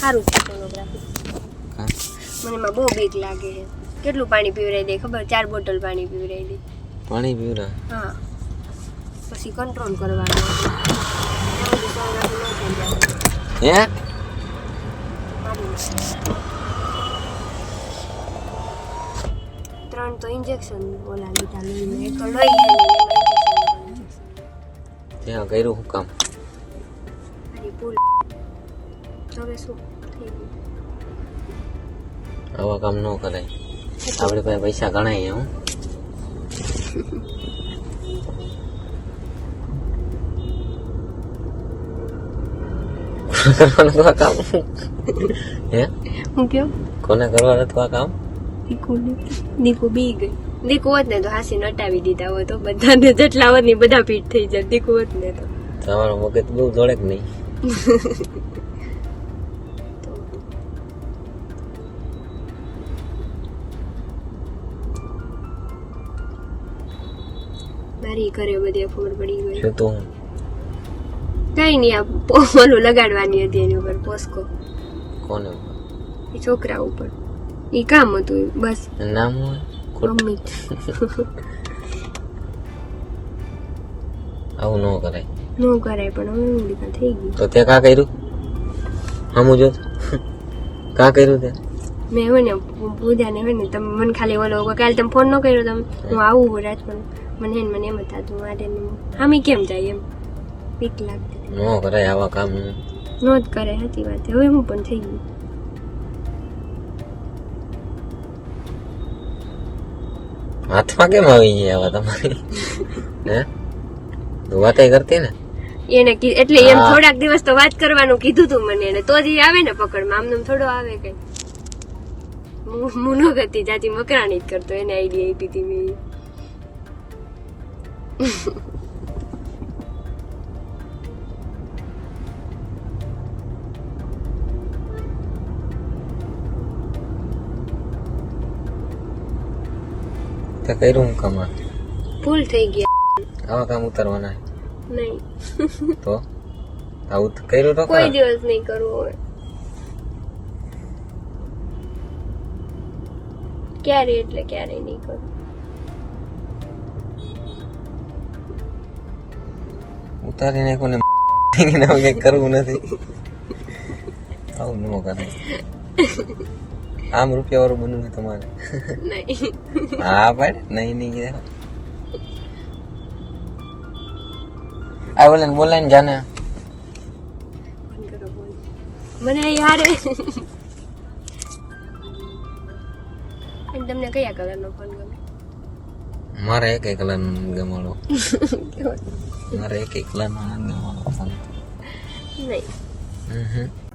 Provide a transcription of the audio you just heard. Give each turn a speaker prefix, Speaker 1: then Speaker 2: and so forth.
Speaker 1: સારું છે સોનોગ્રાફી મને એમાં બહુ બીક લાગે છે. કેટલું પાણી પીવરાઈ દે ખબર? ચાર બોટલ પાણી પીવરાઈ દે.
Speaker 2: પાણી પીવરા
Speaker 1: હા. પછી કંટ્રોલ કરવાનો.
Speaker 2: હે?
Speaker 1: ત્રણ તો ઇન્જેક્શન ઓલા લીધા લઈને એક તો injection
Speaker 2: ત્યાં કર્યું હું કામ
Speaker 1: ભૂલ હવે શું થઈ ગયું?
Speaker 2: આવા કામ ન કરાય. આપડે પાસે પૈસા ગણાય હું કરવાનું તો આ કામ? હે?
Speaker 1: હું કયો
Speaker 2: કોને કરવાનું આ કામ?
Speaker 1: દીકુ દીકુ બી ગઈ. દીકુ હોત ને તો હાસી નટાવી દીધા હોય તો બધાને જેટલા હોત ને બધા પીઠ થઈ જાય દીકુ હોત ને તો.
Speaker 2: તમારું મગજ બહુ દોડે કે નહીં.
Speaker 1: મારી ઘરે બધી ખબર પડી ગઈ.
Speaker 2: શું તું
Speaker 1: કઈ નહીં આ પોલું લગાડવાની હતી એની ઉપર પોસ્કો.
Speaker 2: કોને
Speaker 1: એ છોકરા ઉપર. એ કામ હતું. બસ.
Speaker 2: નામ
Speaker 1: મમ્મી.
Speaker 2: આવું ન કરાય.
Speaker 1: ન કરાય પણ હવે હું દીકરા થઈ ગઈ.
Speaker 2: તો તે કા કર્યું? હમું જોત. કા કર્યું તે
Speaker 1: મેં હોય ને પૂજાને હોય ને તમે મને ખાલી ઓલો કાલે તમે ફોન ન કર્યો તમે હું આવું રાજકોટ. મને એને મને એમ જ થતું માટે હામી કેમ જાય એમ? પીક લાગતી.
Speaker 2: નો કરાય આવા કામ.
Speaker 1: નો જ કરે હતી વાત હવે હું પણ થઈ ગયું
Speaker 2: હાથમાં કેમ આવી ગયા આવા તમારી? હે? તું વાતે કરતી ને?
Speaker 1: એને એટલે એમ થોડાક દિવસ તો વાત કરવાનું કીધું તું મને એને તો જ આવે ને પકડમાં. આમ થોડો આવે કઈ. હું- ન કરતી જાતી મકરાણી જ કરતો એને આઈડિયા આપી હતી મેં.
Speaker 2: તે કર્યું હું કામ
Speaker 1: ભૂલ થઈ ગયા
Speaker 2: આવા કામ ઉતારવાના?
Speaker 1: નહીં.
Speaker 2: તો? આવું કર્યું તો
Speaker 1: કોઈ દિવસ નહીં કરવું હવે. ક્યારે એટલે ક્યારે નહીં કરું
Speaker 2: ઉતારી નાખ્યું ને કંઈક કરવું નથી. આવું ન કરે આમ રૂપિયા વાળું બનવું છે તમારે.
Speaker 1: નહીં.
Speaker 2: હા પાડે નહીં નહીં. આ બોલે બોલાય ને જાને.
Speaker 1: મને યાર તમને કયા કલરનો ફોન ગમે
Speaker 2: મારે એક એક કલર ગમાડો મારે એક એક કલર નો ગમાડો ફોન
Speaker 1: નહીં
Speaker 2: હમ હમ